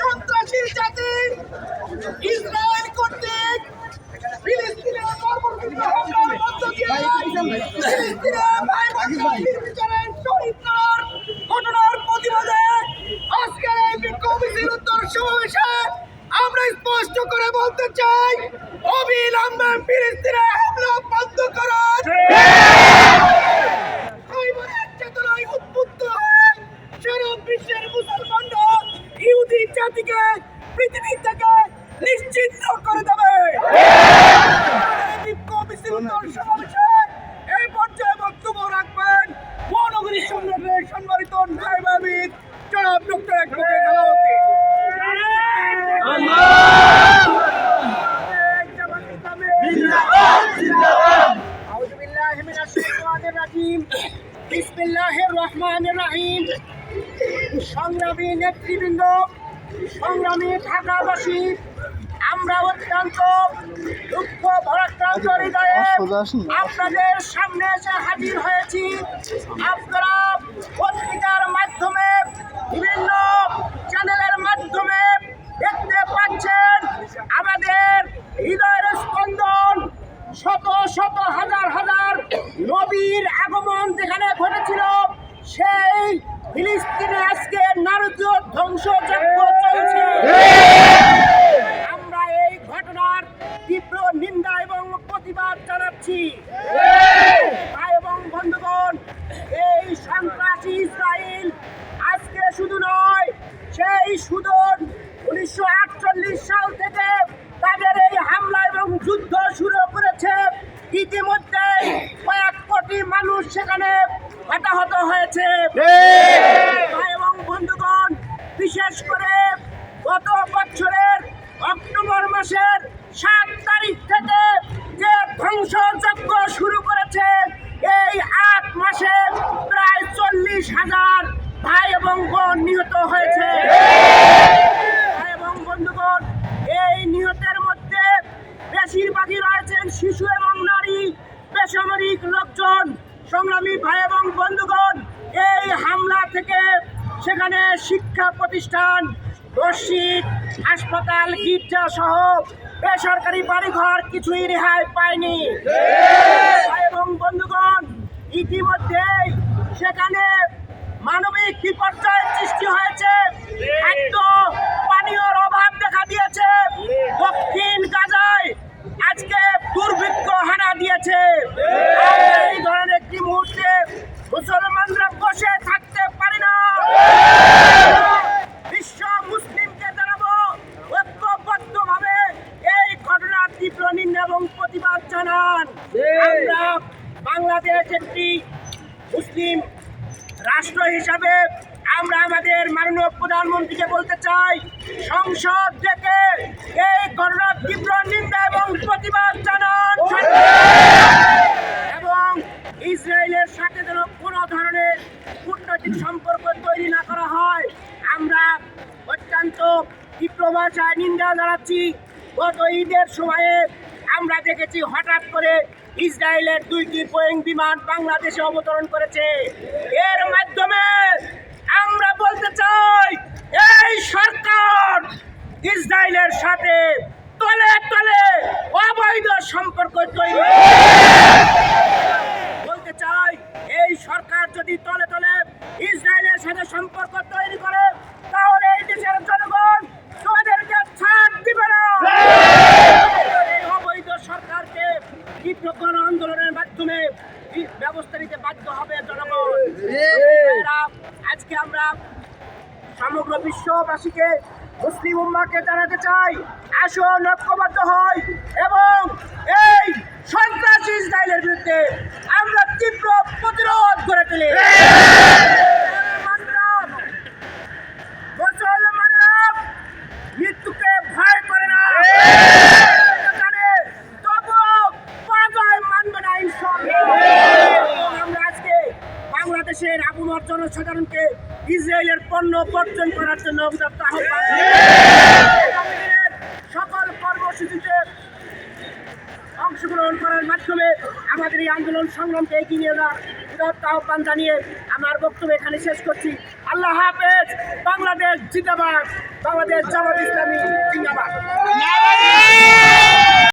সন্ত্রাসী জাতি ইসরায়েল কর্তৃক ফিলিস্তিনের কর্মসূচি হামলার মধ্য দিয়ে ফিলিস্তিনের ভাই। বোনদের নির্বিচারে শহীদ করার ঘটনার প্রতিবাদে আজকের এই বিক্ষোভ মিছিল উত্তর সমাবেশে আমরা স্পষ্ট করে বলতে চাই অবিলম্বে ফিলিস্তিনে হামলা বন্ধ করুন। জাতিকে পৃথিবী থেকে নিশ্চিন্ন করে দেবে। এই পর্যায়ে বক্তব্য রাখবেন মহানগরী সংগঠনের সম্মানিত নায়বাবিদ জনাব ডক্টর একবার বিসমিল্লাহির রহমানির রহিম। সংগ্রামী নেতৃবৃন্দ সংগ্রামী ঢাকাবাসী আমরা অত্যন্ত দুঃখ ভরাক্রান্ত হৃদয়ে আপনাদের সামনে এসে হাজির হয়েছি। আপনারা পত্রিকার মাধ্যমে বিভিন্ন চ্যানেলের মাধ্যমে দেখতে পাচ্ছেন আমাদের হৃদয়ের স্পন্দন। শত শত হাজার হাজার নবীর আগমন যেখানে ঘটেছিল সেই ফিলিস্তিনে আজকে নারকীয় ধ্বংসযজ্ঞ চলছে আমরা এই ঘটনার তীব্র নিন্দা এবং প্রতিবাদ ভাই এবং বন্ধুগণ, এই সন্ত্রাসী ইসরায়েল আজকে শুধু নয়, সেই সুদূর উনিশশো আটচল্লিশ সাল থেকে তাদের এই হামলা এবং যুদ্ধ শুরু করেছে। ইতিমধ্যে কয়েক কোটি মানুষ সেখানে হতাহত হয়েছে। এবং বন্ধুগণ, বিশেষ করে গত বছরের অক্টোবর মাসের সাত ধ্বংসযজ্ঞ শুরু করেছে। এই আট মাসে প্রায় চল্লিশ হাজার ভাই এবং বোন নিহত হয়েছে। ভাই এবং বন্ধুগণ, এই নিহতের মধ্যে বেশিরভাগই রয়েছেন শিশু এবং নারী, বেসামরিক লোকজন। সংগ্রামী ভাই এবং বন্ধুগণ, এই হামলা থেকে সেখানে শিক্ষা প্রতিষ্ঠান মসজিদ হাসপাতাল, গির্জা সহ বেসরকারি বাড়িঘর কিছুই রেহাই পায়নি। এবং বন্ধুগণ, ইতিমধ্যেই সেখানে মানবিক বিপর্যয়ের সৃষ্টি হয়েছে। খাদ্য, পানীয়র অভাব দেখা দিয়েছে। দক্ষিণ গাজায় আজকে দুর্ভিক্ষ হানা দিয়েছে আমরা এই ধরনের একটি মুহূর্তে মুসলমানরা বসে থাকতে পারি না বিশ্ব মুসলিমকে জানাব ঐক্যবদ্ধভাবে এই ঘটনার তীব্র নিন্দা এবং প্রতিবাদ জানান আমরা বাংলাদেশ একটি মুসলিম রাষ্ট্র হিসাবে আমরা আমাদের মাননীয় প্রধানমন্ত্রীকে বলতে চাই সংসদ থেকে এই ঘটনার তীব্র নিন্দা এবং প্রতিবাদ জানান এবং ইসরায়েলের সাথে যেন কোনো ধরনের কূটনৈতিক সম্পর্ক তৈরি না করা হয় আমরা অত্যন্ত তীব্র ভাষায় নিন্দা জানাচ্ছি। গত ঈদের সময়ে আমরা দেখেছি হঠাৎ করে ইসরায়েলের দুইটি বোয়িং বিমান বাংলাদেশে অবতরণ করেছে। এর মাধ্যমে আমরা বলতে চাই, এই সরকার ইসরায়েলের সাথে তলে তলে অবৈধ সম্পর্ক তৈরি বলতে চাই, এই সরকার যদি তলে তলে ইসরায়েলের সাথে সম্পর্ক তৈরি করে তাহলে এই দেশের জনগণ তোমাদেরকে ছাড় দিবে না এই অবৈধ সরকারকে তীব্র গণ আন্দোলনের মাধ্যমে এই নিতে বাধ্য হবে জনগণ। আজকে আমরা সমগ্র বিশ্ববাসীকে মুসলিম উম্মাকে জানাতে চাই আসুন ঐক্যবদ্ধ হয় এবং এই সন্ত্রাসী ইসরায়েলের বিরুদ্ধে আমরা তীব্র প্রতিরোধ গড়ে তুলি মুসলমানরা মৃত্যুকে ভয় করে না জানে, তবুও পরাজয় মানবে না ইনশাআল্লাহ। এবং আমরা আজকে বাংলাদেশের আবুমার জনসাধারণকে ইসরায়েলের পণ্য বর্জন করার জন্য সকল কর্মসূচিতে অংশগ্রহণ করার মাধ্যমে আমাদের এই আন্দোলন সংগ্রামকে এগিয়ে নিয়ে যাওয়ার আহ্বান জানিয়ে আমার বক্তব্য এখানে শেষ করছি। আল্লাহ হাফেজ, বাংলাদেশ জিন্দাবাদ, বাংলাদেশ জামাত ইসলামী জিন্দাবাদ।